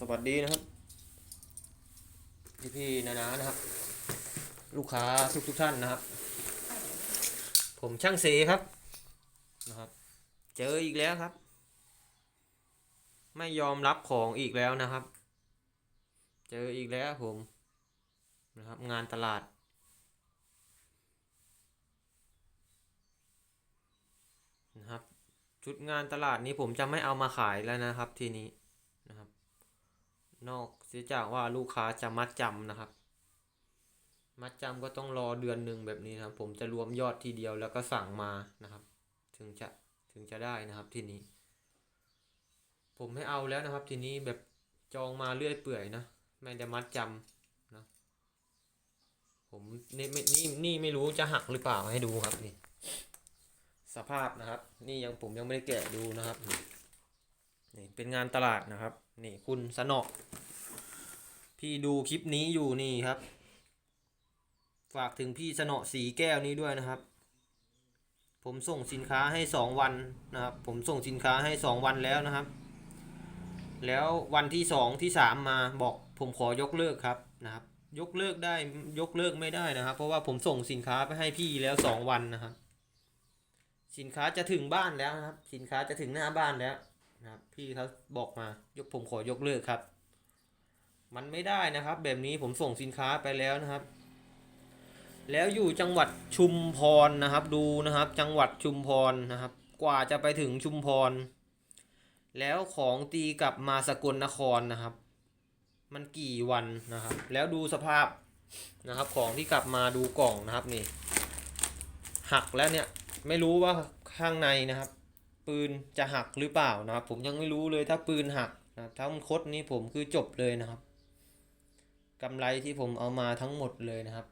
สวัสดีนะครับ พี่พี่ๆนานานะครับ ลูกค้าทุกทุกๆท่านนะครับ ผมช่างเสครับนะครับ เจออีกแล้วครับ ไม่ยอมรับของอีกแล้วนะครับ เจออีกแล้วผมนะครับ งานตลาดนะครับชุดงานตลาดนี้ผมจะไม่เอามาขายแล้วนะครับทีนี้ นอกเสียจากว่าลูกค้าจะมัดจำนะครับ มัดจำก็ต้องรอเดือนหนึ่งแบบนี้นะครับผมจะรวมยอดทีเดียวแล้วก็สั่งมานะครับ ถึงจะถึงจะได้นะครับทีนี้ ผมไม่เอาแล้วนะครับ ทีนี้แบบจองมาเรื่อยเปื่อยนะไม่ได้มัดจำนะผมนี่ไม่นี่นี่ไม่รู้จะหักหรือเปล่าให้ดูครับนี่ สภาพนะครับ นี่ยังผมยังไม่ได้แกะดูนะครับนี่นี่เป็นงานตลาดนะครับ นี่คุณสนอพี่ดูคลิปนี้อยู่นี่ครับ ฝากถึงพี่สนอสีแก้วนี้ด้วยนะครับ ผมส่งสินค้าให้สองวันนะครับ ผมส่งสินค้าให้สองวันแล้วนะครับ แล้ววันที่สองที่สามมาบอกผมขอยกเลิกครับนะครับ ยกเลิกได้ยกเลิกไม่ได้นะครับ เพราะว่าผมส่งสินค้าไปให้พี่แล้วสองวันนะครับ สินค้าจะถึงบ้านแล้วนะครับ สินค้าจะถึงหน้าบ้านแล้ว นะครับ พี่เขาบอกมายกผมขอยกเลิกครับ มันไม่ได้นะครับ แบบนี้ผมส่งสินค้าไปแล้วนะครับ แล้วอยู่จังหวัดชุมพรนะครับดูนะครับ จังหวัดชุมพรนะครับ กว่าจะไปถึงชุมพร แล้วของตีกลับมาสกลนครนะครับ มันกี่วันนะครับ แล้วดูสภาพนะครับ ของที่กลับมาดูกล่องนะครับนี่หักแล้วเนี่ยไม่รู้ว่าข้างในนะครับ ปืนจะหักหรือเปล่านะครับผมยังไม่รู้เลยถ้าปืนหักนะถ้ามันคดนี้ผมคือจบเลยนะครับกำไรที่ผมเอามาทั้งหมดเลยนะครับ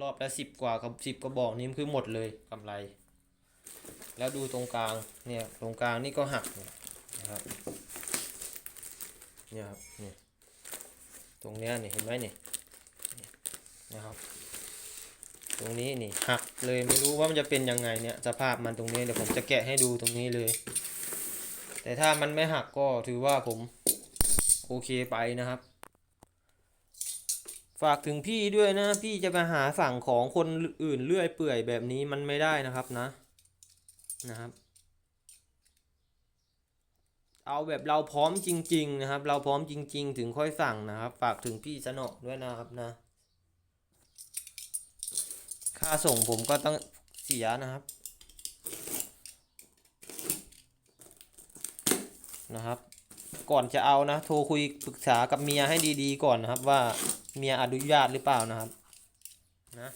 รอบละสิบกว่ากับสิบกระบอกนี้คือหมดเลยกำไร แล้วดูตรงกลางเนี่ยตรงกลางนี่ก็หักนะครับเนี่ยครับเนี่ยตรงเนี้ยเนี่ยเห็นไหมเนี่ยนะครับ ตรงนี้นี่หักเลยไม่รู้ว่ามันจะเป็นยังไงเนี่ยสภาพมันตรงนี้เดี๋ยวผมจะแกะให้ดูตรงนี้เลย แต่ถ้ามันไม่หักก็ถือว่าผมโอเคไปนะครับ ฝากถึงพี่ด้วยนะ พี่จะไปหาสั่งของคนอื่นเลื่อยเปื่อยแบบนี้มันไม่ได้นะครับนะนะครับ เอาแบบเราพร้อมจริง ๆ นะครับ เราพร้อมจริง ๆ ถึงค่อยสั่งนะครับ ฝากถึงพี่สนอกด้วยนะครับนะ ค่าส่งผมก็ต้องเสียนะครับ นะครับ ก่อนจะเอานะ โทรคุยปรึกษากับเมียให้ดีๆ ก่อนนะครับ ว่าเมียอนุญาตหรือเปล่านะครับนะ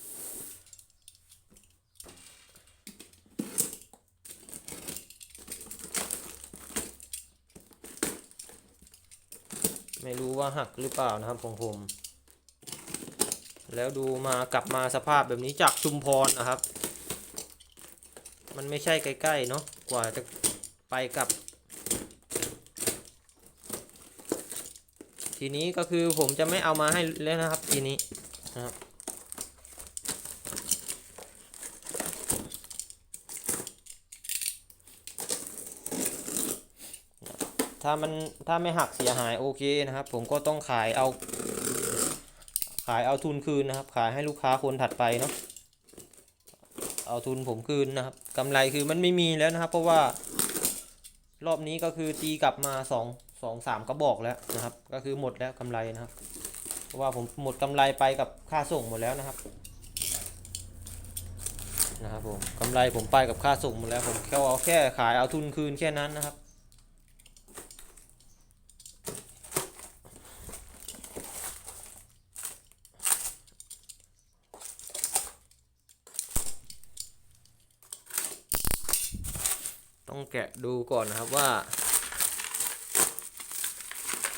ไม่รู้ว่าหักหรือเปล่านะครับของผม แล้วดูมากลับมาสภาพแบบนี้จากชุมพรนะครับ มันไม่ใช่ใกล้ๆเนาะกว่าจะไปกลับ ทีนี้ก็คือผมจะไม่เอามาให้แล้วนะครับทีนี้นะครับถ้ามันถ้าไม่หักเสียหายโอเคนะครับ ผมก็ต้องขายเอา ขายเอาทุนคืนนะครับ ขายให้ลูกค้าคนถัดไปเนาะเอาทุนผมคืนนะครับกำไรคือมันไม่มีแล้วนะครับ เพราะว่ารอบนี้ก็คือตีกลับมาสองสองสามกระบอกแล้วนะครับ ก็คือหมดแล้วกำไรนะครับ เพราะว่าผมหมดกำไรไปกับค่าส่งหมดแล้วนะครับนะครับผมกำไรผมไปกับค่าส่งหมดแล้วผมแค่เอาแค่ขายเอาทุนคืนแค่นั้นนะครับ แกะดูก่อนนะครับว่า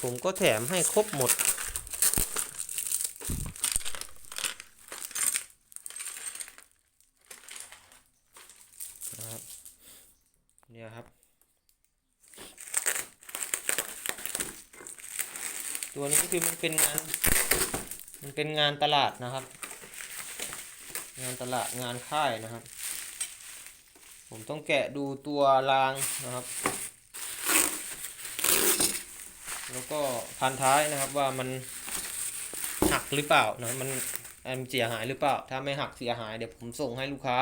ผมก็แถมให้ครบหมด นะครับ เนี่ยครับ ตัวนี้คือมันเป็นงาน มันเป็นงานตลาดนะครับ งานตลาดงานค่ายนะครับ ผมต้องแกะดูตัวรางนะครับ แล้วก็พันท้ายนะครับว่ามันหักหรือเปล่านะมันมันเสียหายหรือเปล่า ถ้าไม่หักเสียหายเดี๋ยวผมส่งให้ลูกค้า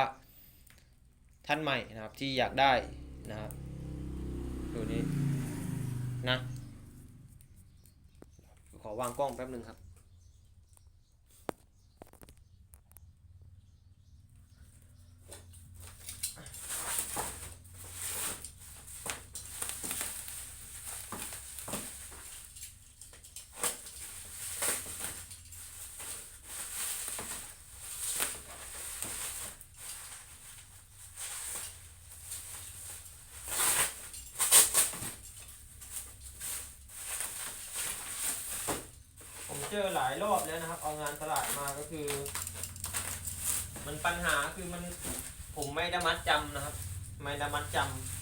ท่านใหม่นะครับที่อยากได้นะครับดูนี้นะ ขอวางกล้องแป๊บหนึ่งครับ เจอหลายรอบแล้วนะครับ เอางานตลาดมาก็คือ มันปัญหาคือมันผมไม่ได้มัดจำนะครับ ไม่ได้มัดจ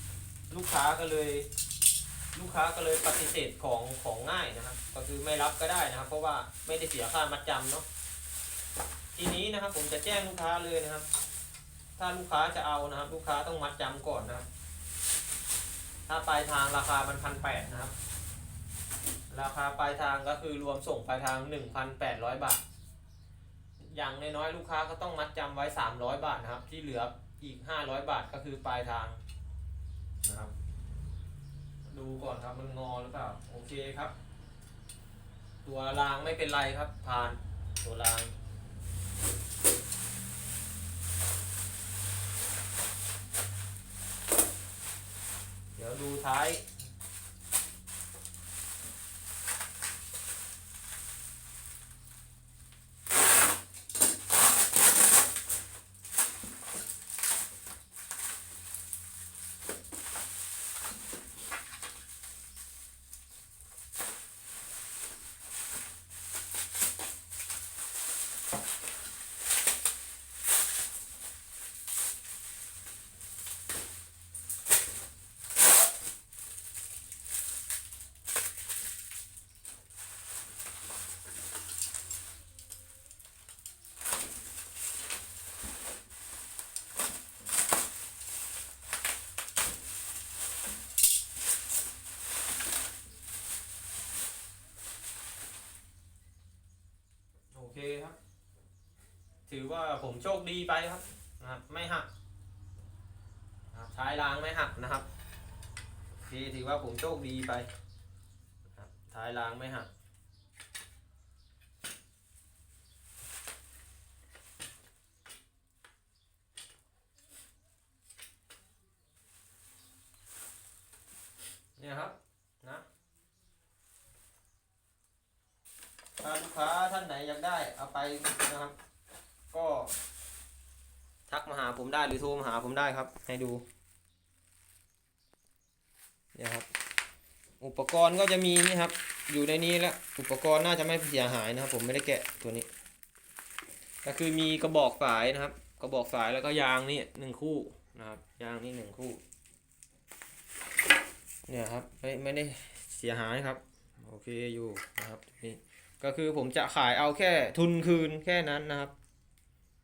ำลูกค้าก็เลย ลูกค้าก็เลยปฏิเสธของของง่ายนะครับ ก็คือไม่รับก็ได้นะครับ เพราะว่าไม่ได้เสียค่ามัดจำเนาะทีนี้นะครับ ผมจะแจ้งลูกค้าเลยนะครับ ถ้าลูกค้าจะเอานะครับ ลูกค้าต้องมัดจำก่อนนะครับ ถ้าปลายทางราคามันพันแปดนะครับ ราคาปลายทางก็คือรวมส่งปลายทาง 1,800 บาท อย่างน้อยๆลูกค้าก็ต้องมัดจำไว้ 300 บาทนะครับ ที่เหลืออีก 500 บาทก็คือปลายทางนะครับ ดูก่อนครับมันงอหรือเปล่า โอเคครับ ตัวรางไม่เป็นไรครับผ่านตัวรางเดี๋ยวดูท้าย ถือว่าผมโชคดีไปครับนะครับ ไม่หักนะครับท้ายรางไม่หักนะครับโอเคถือว่าผมโชคดีไปนะครับท้ายรางไม่หักเนี่ยครับนะถ้าลูกค้าท่านไหนอยากได้เอาไปนะครับ ก็ทักมาหาผมได้หรือโทรมาหาผมได้ครับ ให้ดูเนี่ยครับ อุปกรณ์ก็จะมีนี่ครับ อยู่ในนี้แล้วอุปกรณ์น่าจะไม่เสียหายนะครับ ผมไม่ได้แกะตัวนี้ ก็คือมีกระบอกสายนะครับ กระบอกสายแล้วก็ยางนี่หนึ่งคู่นะครับ ยางนี่หนึ่งคู่ เนี่ยครับไม่ไม่ได้เสียหายครับ โอเคอยู่นะครับนี่ก็คือผมจะขายเอาแค่ทุนคืนแค่นั้นนะครับ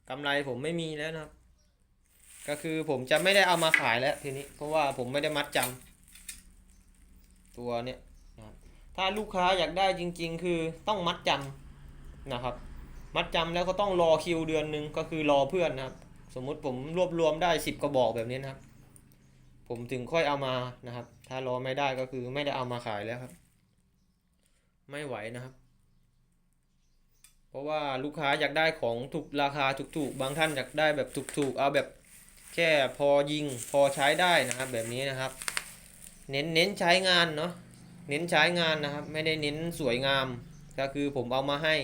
กำไรผมไม่มีแล้วนะครับ ก็คือผมจะไม่ได้เอามาขายแล้วทีนี้ เพราะว่าผมไม่ได้มัดจำตัวเนี้ยนะครับถ้าลูกค้าอยากได้จริง ๆ คือต้องมัดจำนะครับ มัดจำแล้วก็ต้องรอคิวเดือนหนึ่งก็คือรอเพื่อนนะครับ สมมุติผมรวบรวมได้สิบกระบอกแบบนี้นะครับ ผมถึงค่อยเอามานะครับ ถ้ารอไม่ได้ก็คือไม่ได้เอามาขายแล้วครับ ไม่ไหวนะครับ เพราะว่าลูกค้าอยากได้ของถูกราคาถูกๆ บางท่านอยากได้แบบถูกๆ เอาแบบแค่พอยิงพอใช้ได้นะครับแบบนี้นะครับ เน้นเน้นใช้งานเนาะเน้นใช้งานนะครับ ไม่ได้เน้นสวยงาม ก็คือผมเอามาให้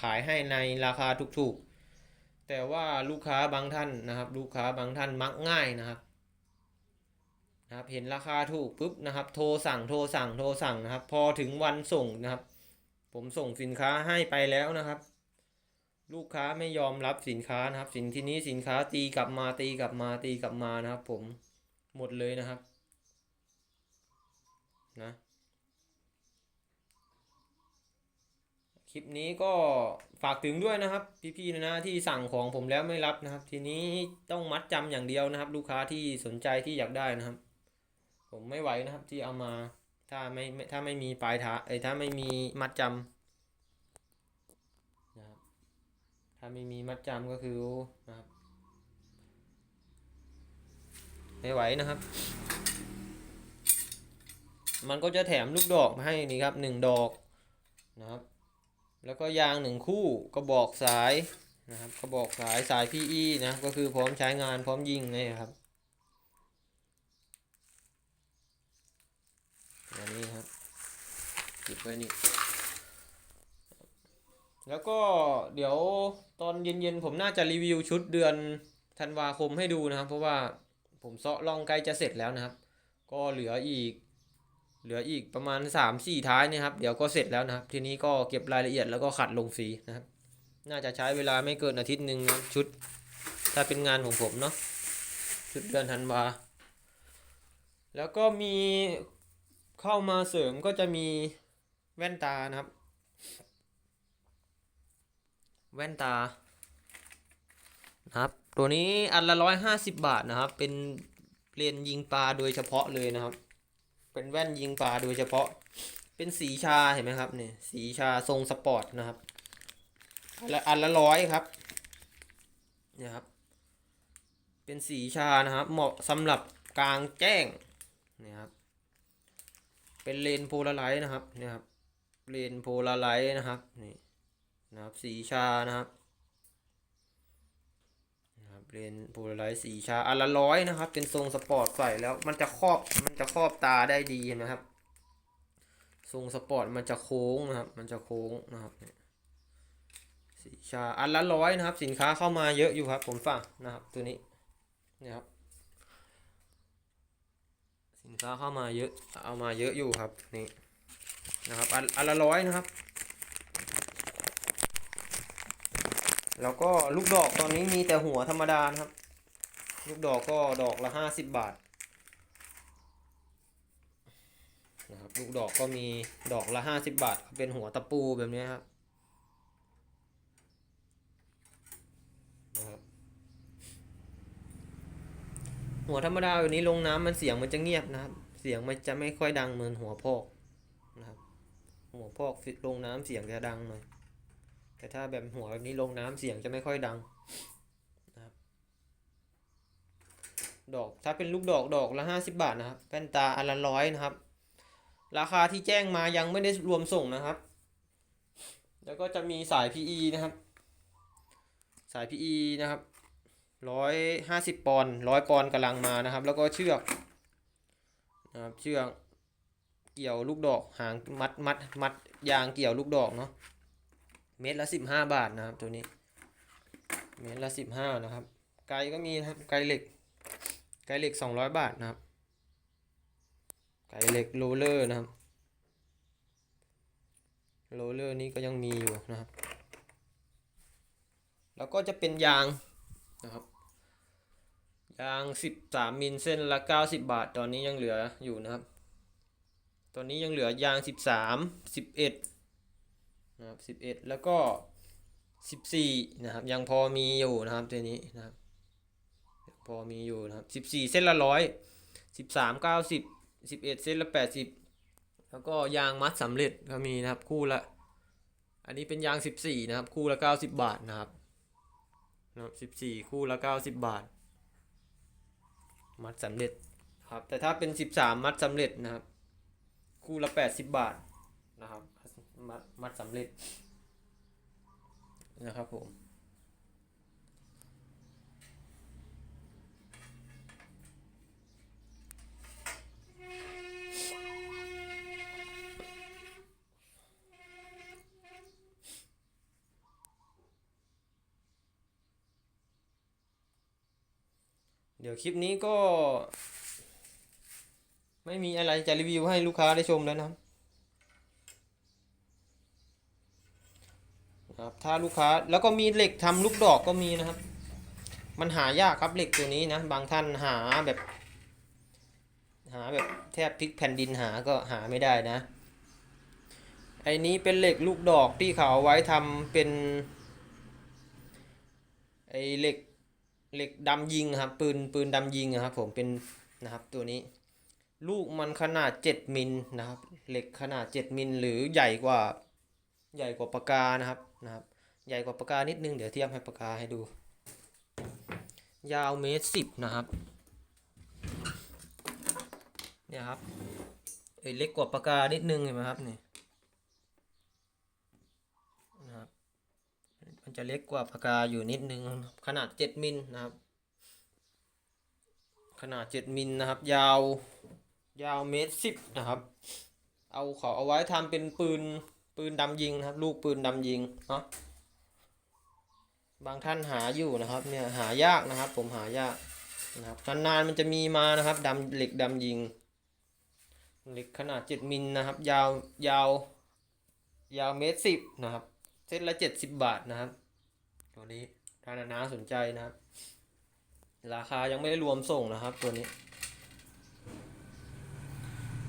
ขายให้ในราคาถูกๆ แต่ว่าลูกค้าบางท่านนะครับ ลูกค้าบางท่านมักง่ายนะครับนะครับ เห็นราคาถูกปุ๊บนะครับ โทรสั่งโทรสั่งโทรสั่งนะครับ พอถึงวันส่งนะครับ ผมส่งสินค้าให้ไปแล้วนะครับ ลูกค้าไม่ยอมรับสินค้านะครับ สินทีนี้สินค้าตีกลับมาตีกลับมาตีกลับมานะครับ ผมหมดเลยนะครับ นะคลิปนี้ก็ฝากถึงด้วยนะครับ พี่ๆนะนะที่สั่งของผมแล้วไม่รับนะครับ ทีนี้ต้องมัดจำอย่างเดียวนะครับ ลูกค้าที่สนใจที่อยากได้นะครับ ผมไม่ไหวนะครับที่เอามา ถ้าไม่ถ้าไม่มีปลายทางเอ้ยถ้าไม่มีมัดจำนะครับถ้าไม่มีมัดจำก็คือนะครับไม่ไหวนะครับ มันก็จะแถมลูกดอกมาให้นี่ครับหนึ่งดอกนะครับ แล้วก็ยางหนึ่งคู่กระบอกสายนะครับกระบอกสายสาย PE นะก็คือพร้อมใช้งานพร้อมยิงนี่ครับ อันนี้ครับหยิบไว้นี่ แล้วก็เดี๋ยวตอนเย็นๆผมน่าจะรีวิวชุดเดือนธันวาคมให้ดูนะครับ เพราะว่าผมเซาะลองใกล้จะเสร็จแล้วนะครับ ก็เหลืออีก เหลืออีกประมาณ 3 4 ท้ายนะครับ เดี๋ยวก็เสร็จแล้วนะครับ ทีนี้ก็เก็บรายละเอียดแล้วก็ขัดลงสีนะครับ น่าจะใช้เวลาไม่เกินอาทิตย์หนึ่งนะชุด ถ้าเป็นงานของผมเนาะชุดเดือนธันวาแล้วก็มี เข้ามาเสริมก็จะมีแว่นตานะครับ แว่นตานะครับ ตัวนี้อันละร้อยห้าสิบบาทนะครับ เป็นเลนยิงปลาโดยเฉพาะเลยนะครับ เป็นแว่นยิงปลาโดยเฉพาะ เป็นสีชาเห็นไหมครับเนี่ยสีชาทรงสปอร์ตนะครับอันละอันละร้อยครับเนี่ยครับ เป็นสีชานะครับ เหมาะสำหรับกลางแจ้งเนี่ยครับ เป็นเลนโพลาไรต์นะครับนี่ครับเลนโพลาไรต์นะครับนี่นะครับสีชานะครับนะครับเลนโพลาไรต์สีชาอันละร้อยนะครับ เป็นทรงสปอร์ตใส่แล้วมันจะครอบมันจะครอบตาได้ดีนะครับ ทรงสปอร์ตมันจะโค้งนะครับ มันจะโค้งนะครับสีชาอันละร้อยนะครับ สินค้าเข้ามาเยอะอยู่ครับ ผมฟังนะครับตัวนี้นี่ยครับ สินค้าเข้ามาเยอะ เอามาเยอะอยู่ครับนี่นะครับอันอันละร้อยนะครับ แล้วก็ลูกดอกตอนนี้มีแต่หัวธรรมดานะครับ ลูกดอกก็ดอกละห้าสิบบาทนะครับลูกดอกก็มีดอกละห้าสิบบาท เป็นหัวตะปูแบบนี้ครับนะครับ หัวธรรมดาแบบนี้ลงน้ำมันเสียงมันจะเงียบนะครับ เสียงมันจะไม่ค่อยดังเหมือนหัวพอกนะครับ หัวพอกลงน้ำเสียงจะดังหน่อย แต่ถ้าแบบหัวแบบนี้ลงน้ำเสียงจะไม่ค่อยดังนะครับ ดอกถ้าเป็นลูกดอกดอกละห้าสิบบาทนะครับแว่นตาอันละร้อยนะครับ ราคาที่แจ้งมายังไม่ได้รวมส่งนะครับ แล้วก็จะมีสาย PE นะครับ สาย PE นะครับ ร้อยห้าสิบปอนร้อยปอนกำลังมานะครับ แล้วก็เชือกนะครับเชือกเกี่ยวลูกดอกหางมัดมัดมัดยางเกี่ยวลูกดอกเนาะเม็ดละสิบห้าบาทนะครับตัวนี้เม็ดละสิบห้านะครับ ไกลก็มีนะครับไกลเหล็ก ไกลเหล็กสองร้อยบาทนะครับ ไกลเหล็กโรลเลอร์นะครับโรลเลอร์นี้ก็ยังมีอยู่นะครับ แล้วก็จะเป็นยางนะครับ ยาง 13 มิลเส้นละ 90 บาท ตอนนี้ยังเหลืออยู่นะครับ ตอนนี้ยังเหลือยาง 13 11 นะครับ 11 แล้วก็ 14 นะครับ ยังพอมีอยู่นะครับตัวนี้นะครับ พอมีอยู่นะครับ 14 เส้นละร้อย13 90 11 เส้นละ 80 แล้วก็ยางมัดสำเร็จก็มีนะครับคู่ละ อันนี้เป็นยาง 14 นะครับ คู่ละ 90 บาทนะครับนะครับ 14 คู่ละ 90 บาท มัดสำเร็จครับ แต่ถ้าเป็น 13 มัดสำเร็จนะครับ คู่ละ 80 บาทนะครับ มัดมัดสำเร็จนะครับผม เดี๋ยวคลิปนี้ก็ ไม่มีอะไรจะรีวิวให้ลูกค้าได้ชมแล้วนะครับครับถ้าลูกค้าแล้วก็มีเหล็กทำลูกดอกก็มีนะครับ มันหายากครับเหล็กตัวนี้นะ บางท่านหาแบบ หาแบบแทบพลิกแผ่นดินหาก็หาไม่ได้นะ ไอ้นี้เป็นเหล็กลูกดอกที่เขาเอาไว้ทำเป็น ไอ้เหล็ก เหล็กดำยิงครับ ปืนปืนดำยิงครับ ผมเป็นนะครับตัวนี้ ลูกมันขนาดเจ็ดมิลนะครับ เหล็กขนาดเจ็ดมิลหรือใหญ่กว่าใหญ่กว่าปากกานะครับนะครับ ใหญ่กว่าปากกานิดนึงเดี๋ยวเทียบให้ปากกาให้ดู ยาวเมตรสิบนะครับเนี่ยครับเอ้ยเล็กกว่าปากกานิดนึงเห็นไหมครับนี่นะครับ มัน จะเล็กกว่าปากกาอยู่นิดนึงขนาดเจ็ดมิลนะครับ ขนาดเจ็ดมิลนะครับ ยาวยาวเมตรสิบนะครับ เอาขอเอาไว้ทำเป็นปืนปืนดำยิงนะครับ ลูกปืนดำยิงเนาะบางท่านหาอยู่นะครับเนี่ยหายากนะครับ ผมหายากนะครับนานๆมันจะมีมานะครับดำเหล็กดำยิงเหล็กขนาดเจ็ดมิลนะครับ ยาวยาวยาวเมตรสิบนะครับ เส้นละเจ็ดสิบบาทนะครับ ตัวนี้ถ้านานาสนใจนะครับ ราคายังไม่ได้รวมส่งนะครับ ตัวนี้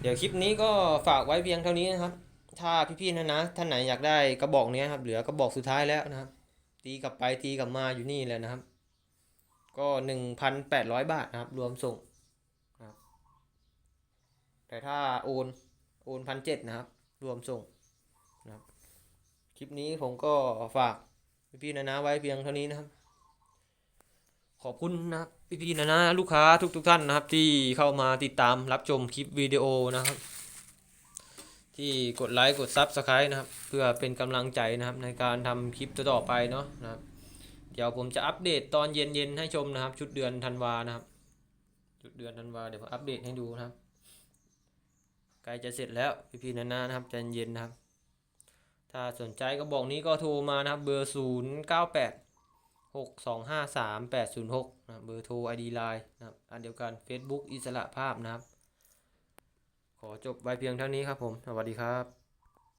เดี๋ยวคลิปนี้ก็ฝากไว้เพียงเท่านี้นะครับ ถ้าพี่ๆนะนะท่านไหนอยากได้กระบอกนี้ครับ เหลือกระบอกสุดท้ายแล้วนะครับ ตีกลับไปตีกลับมาอยู่นี่แหละนะครับ ก็หนึ่งพันแปดร้อยบาทนะครับ รวมส่งนะครับแต่ถ้าโอนโอนพันเจ็ดนะครับ รวมส่งนะครับ คลิปนี้ผมก็ฝาก พี่ๆนะนะไว้เพียงเท่านี้นะครับ ขอบคุณนะครับพี่ๆนะนะลูกค้าทุกๆท่านนะครับ ที่เข้ามาติดตามรับชมคลิปวิดีโอนะครับ ที่กดไลค์กดซับสไครต์นะครับ เพื่อเป็นกำลังใจนะครับในการทำคลิปต่อๆไปเนาะนะครับ เดี๋ยวผมจะอัปเดตตอนเย็นๆให้ชมนะครับ ชุดเดือนธันวานะครับ ชุดเดือนธันวาเดี๋ยวผมอัปเดตให้ดูนะครับใกล้จะเสร็จแล้วพี่ๆนะนะนะครับใจเย็นนะครับ ถ้าสนใจก็บอกนี้ก็โทรมานะครับเบอร์ศูนย์เก้าแปดหกสองห้าสามแปดศูนย์หกนะเบอร์โทรไอดีไลน์นะครับอันเดียวกัน Facebook อิสระภาพนะครับ ขอจบไว้เพียงเท่านี้ครับผม สวัสดีครับ